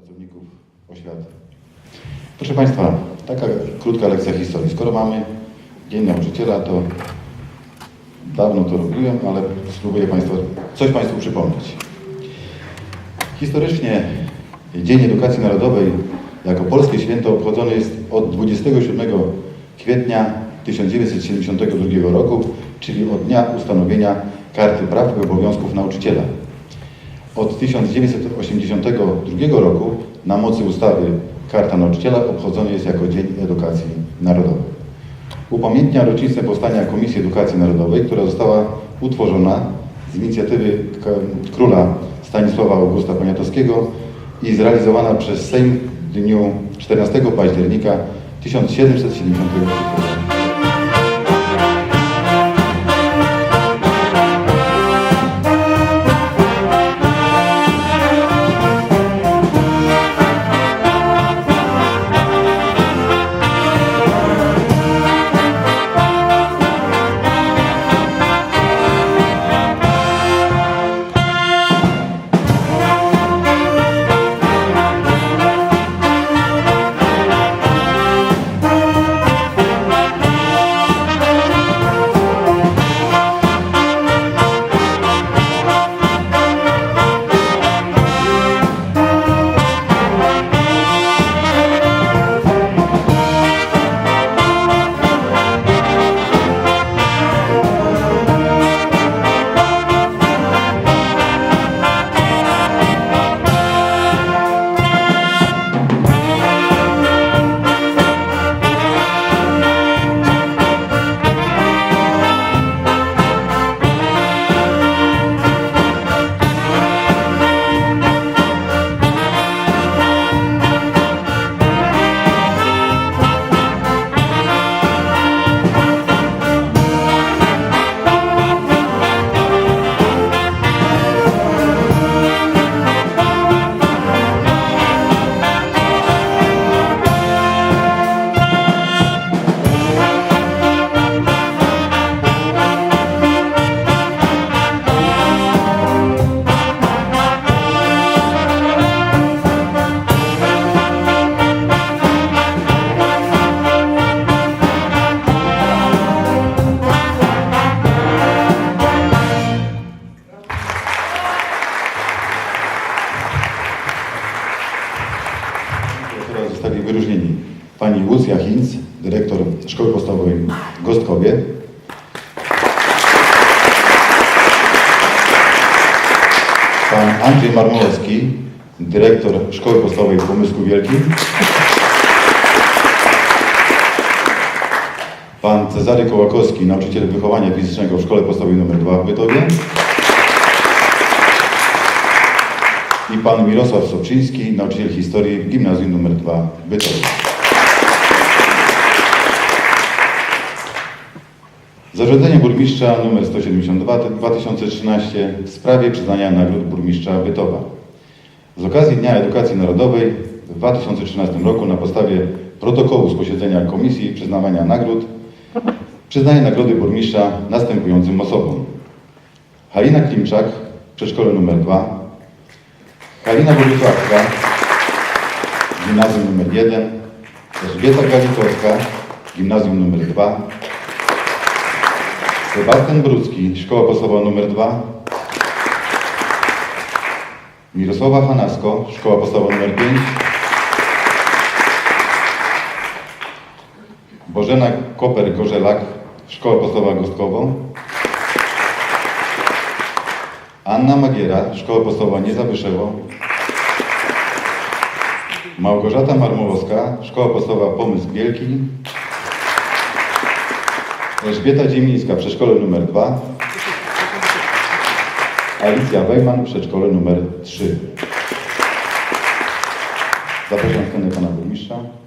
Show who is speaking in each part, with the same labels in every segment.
Speaker 1: pracowników oświaty. Proszę Państwa, taka krótka lekcja historii. Skoro mamy Dzień Nauczyciela, to dawno to robiłem, ale spróbuję Państwa, coś Państwu przypomnieć. Historycznie Dzień Edukacji Narodowej jako polskie święto obchodzony jest od 27 kwietnia 1972 roku, czyli od dnia ustanowienia Karty Praw i Obowiązków Nauczyciela. Od 1982 roku na mocy ustawy Karta Nauczyciela obchodzony jest jako Dzień Edukacji Narodowej. Upamiętnia rocznicę powstania Komisji Edukacji Narodowej, która została utworzona z inicjatywy króla Stanisława Augusta Poniatowskiego i zrealizowana przez Sejm w dniu 14 października 1773 roku. Wielkim. Pan Cezary Kołakowski, nauczyciel wychowania fizycznego w Szkole Podstawowej nr 2 w Bytowie. i pan Mirosław Soczyński, nauczyciel historii w gimnazjum nr 2 w Bytowie. Zarządzenie burmistrza nr 172 2013 w sprawie przyznania nagród burmistrza Bytowa. Z okazji Dnia Edukacji Narodowej w 2013 roku na podstawie protokołu z posiedzenia Komisji Przyznawania Nagród przyznaje nagrody burmistrza następującym osobom. Halina Klimczak, przedszkole nr 2, Halina Wojciechowska, gimnazjum nr 1, Elżbieta Galikowska, gimnazjum nr 2, Sebastian Brudzki, szkoła podstawowa nr 2, Mirosława Hanasko, szkoła podstawowa nr 5, Bożena Koper-Gorzelak, szkoła podstawowa Gostkowo, Anna Magiera, Szkoła Podstawowa Niezabyszewo. Małgorzata Marmolowska, Szkoła Podstawowa Pomysł Wielki. Elżbieta Dziemińska, Przedszkole nr 2. Alicja Wejman, Przedszkole nr 3. Zapraszam stronę Pana Burmistrza.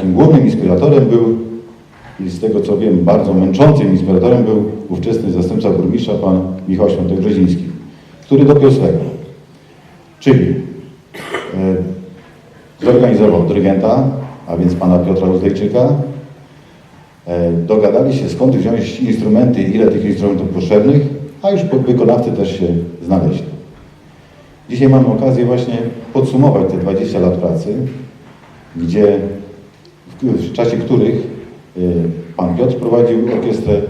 Speaker 1: Takim głównym inspiratorem był, i z tego co wiem, bardzo męczącym inspiratorem był ówczesny zastępca burmistrza, pan Michał Świątek-Brzeziński, który dopiął swego. Czyli e, zorganizował dyrygenta, a więc pana Piotra Uzdejczyka, e, dogadali się skąd wziąć instrumenty, ile tych instrumentów potrzebnych, a już wykonawcy też się znaleźli. Dzisiaj mamy okazję właśnie podsumować te 20 lat pracy, gdzie w, czasie których y, pan Piotr prowadził orkiestrę,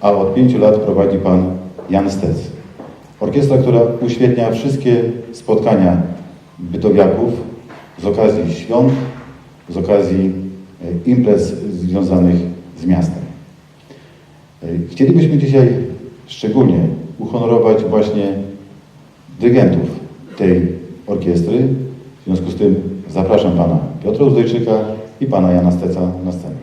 Speaker 1: a od pięciu lat prowadzi pan Jan Stec. Orkiestra, która uświetnia wszystkie spotkania bytowiaków z okazji świąt, z okazji y, imprez związanych z miastem. Y, Chcielibyśmy dzisiaj szczególnie uhonorować właśnie dyrygentów tej orkiestry. W związku z tym zapraszam pana Piotra Uzdojczyka i pana Jana Steca na scenę.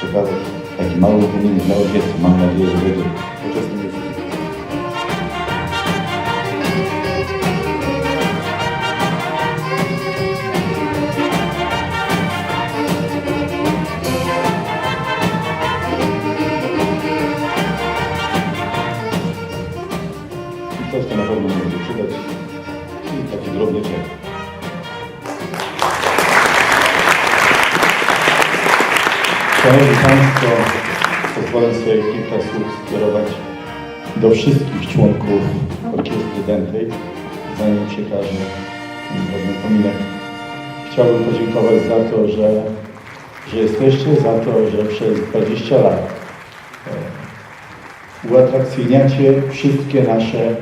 Speaker 1: Przekazać taki mały upominek dla orkiestry. Mam nadzieję, że będzie uczestniczył. I coś, co na pewno może przydać. I taki drobny czek.
Speaker 2: Szanowni Państwo, pozwolę sobie kilka słów skierować do wszystkich członków Orkiestry Dętej, zanim przekażę pewien pominek. Chciałbym podziękować za to, że, że jesteście, za to, że przez 20 lat e, uatrakcyjniacie wszystkie nasze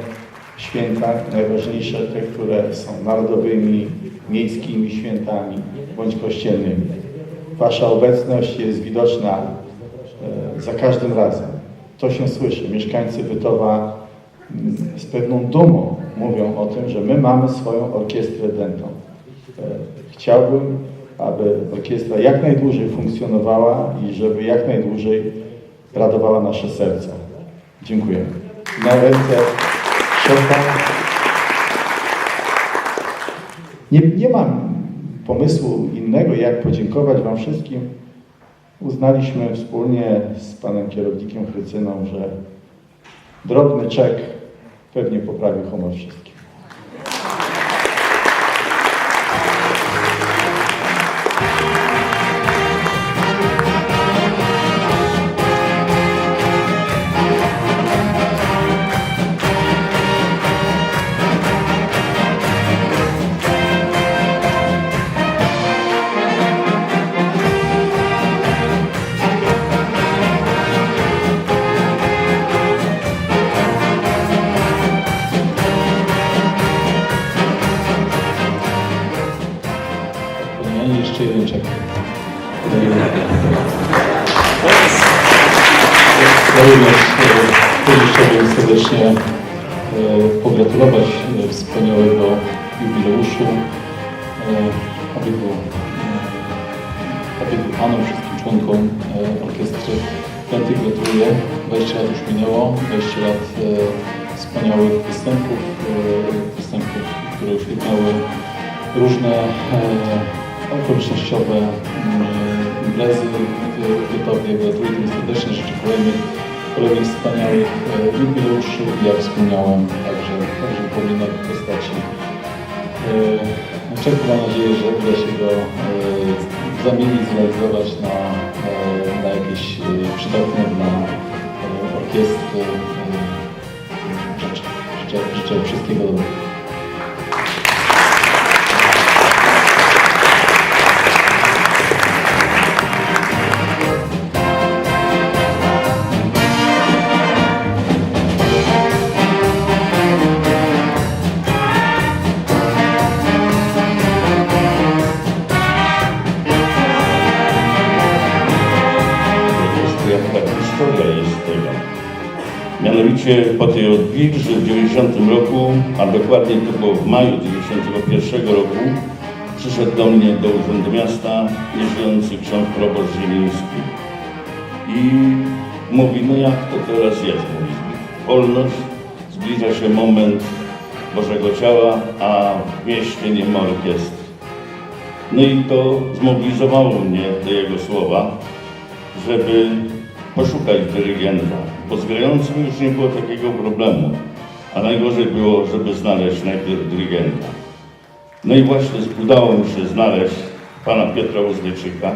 Speaker 2: święta, najważniejsze te, które są narodowymi, miejskimi świętami bądź kościelnymi. Wasza obecność jest widoczna e, za każdym razem. To się słyszy. Mieszkańcy Bytowa mm, z pewną dumą mówią o tym, że my mamy swoją orkiestrę dętą. E, Chciałbym, aby orkiestra jak najdłużej funkcjonowała i żeby jak najdłużej radowała nasze serca. Dziękuję. Na ręce szefa nie, nie mam pomysłu innego, jak podziękować Wam wszystkim. Uznaliśmy wspólnie z panem kierownikiem Chrycyną, że drobny czek pewnie poprawi humor wszystkim.
Speaker 3: Lat już minęło, 20 lat e, wspaniałych występów, e, występów, które uświetniały różne e, okolicznościowe mm, imprezy w Bytowie. Gratuluję tym serdecznie, życzę kolejnych, kolejnych wspaniałych e, jubileuszy jak wspomniałem, także, także powinno w postaci e, mam nadzieję, że uda się go e, zamienić, zrealizować na, e, na jakieś e, przydatne dla e, orkiestry e, rzeczy. Życzę, życzę wszystkiego dobrego.
Speaker 4: Mianowicie po tej odwilży w 90 roku, a dokładnie to było w maju 91 roku, przyszedł do mnie do Urzędu Miasta nieżyjący ksiądz proboszcz Zieliński i mówi, no jak to teraz jest, mówi, wolność, zbliża się moment Bożego Ciała, a w mieście nie ma orkiestry. No i to zmobilizowało mnie do jego słowa, żeby poszukać dyrygenta, bo z grającym już nie było takiego problemu, a najgorzej było, żeby znaleźć najpierw dyrygenta. No i właśnie udało mi się znaleźć pana Piotra Uzdejczyka.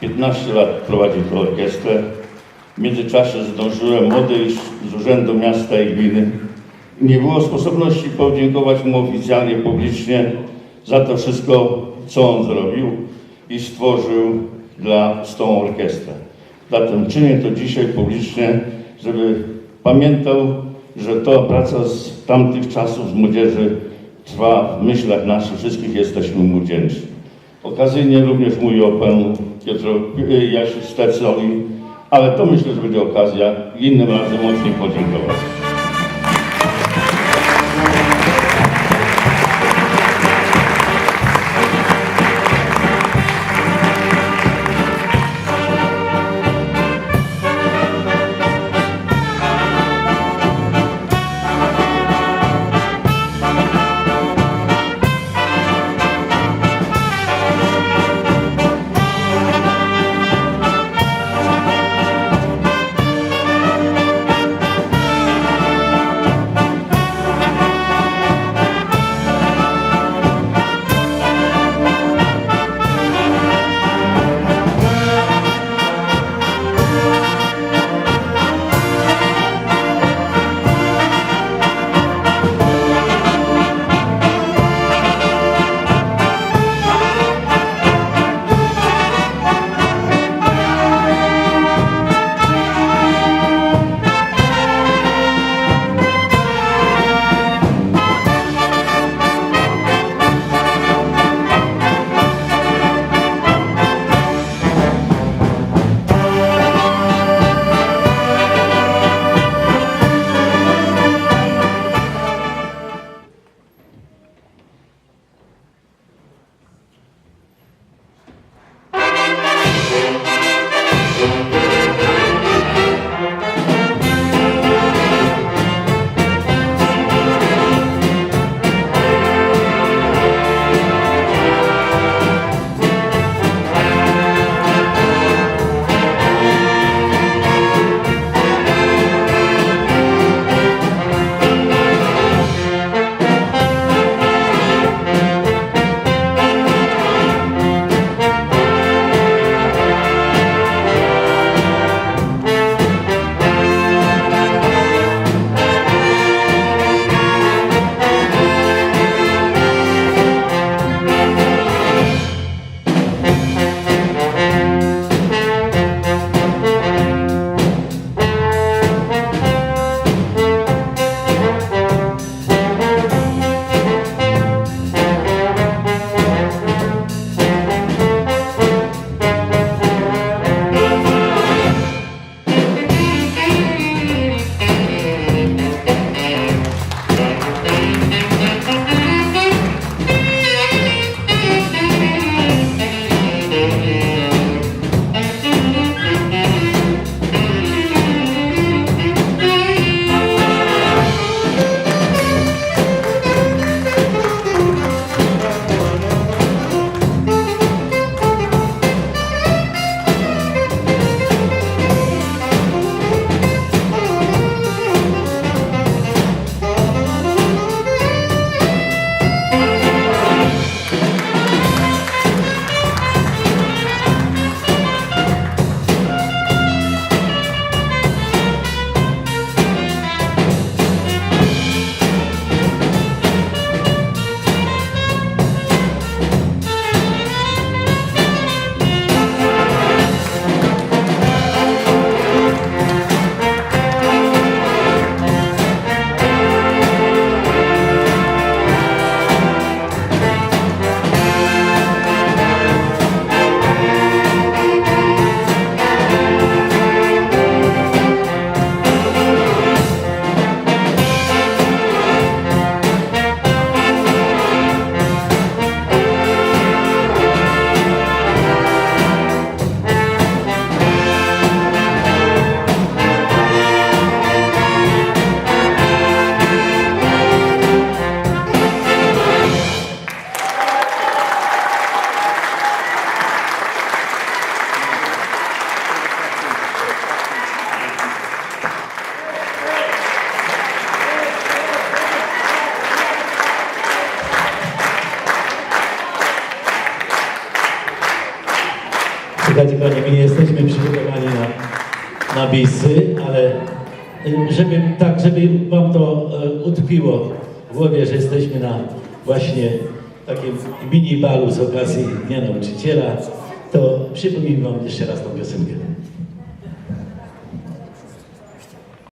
Speaker 4: 15 lat prowadził tę orkiestrę. W międzyczasie zdążyłem odejść z Urzędu Miasta i Gminy. Nie było sposobności podziękować mu oficjalnie, publicznie za to wszystko, co on zrobił i stworzył dla z tą orkiestrę. Zatem czynię to dzisiaj publicznie, żeby pamiętał, że to praca z tamtych czasów, z młodzieży trwa w myślach naszych wszystkich, jesteśmy mu wdzięczni. Okazyjnie również mówię o panu y, Jasiu Stecowi, ale to myślę, że będzie okazja innym razem mocniej podziękować.
Speaker 5: Bisy, ale y, żeby tak, żeby wam to e, utkwiło w głowie, że jesteśmy na właśnie takim mini balu z okazji Dnia Nauczyciela, to przypomnijmy wam jeszcze raz tą piosenkę.